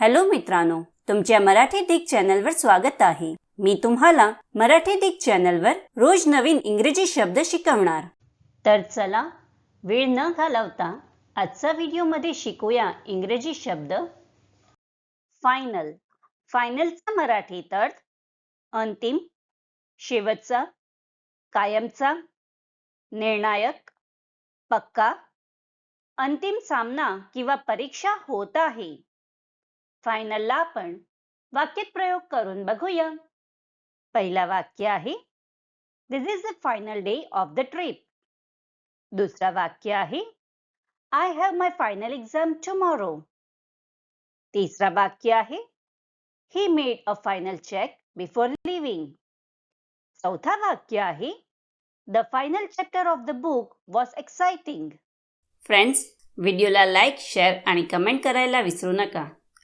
Hello मित्रांनो तुमच्या मराठी दिग चॅनलवर स्वागत आहे. मी तुम्हाला मराठी दिग चॅनलवर रोज नवीन इंग्रजी शब्द शिकवणार. तर चला वेळ न घालवता आजचा व्हिडिओमध्ये शिकूया इंग्रजी शब्द. फायनल फायनलचा मराठीत अर्थ अंतिम शेवटचा कायमचा निर्णायक पक्का अंतिम सामना किंवा परीक्षा होत आहे. फायनलला आपण वाक्यात प्रयोग करून बघूया. पहिला वाक्य आहे this is the final day of the trip दुसरा वाक्य आहे I have my final exam tomorrow तिसरा वाक्य आहे he made a final check before leaving चौथा वाक्य आहे the final chapter of the book was exciting friends व्हिडिओला लाईक शेअर आणि कमेंट करायला विसरू नका.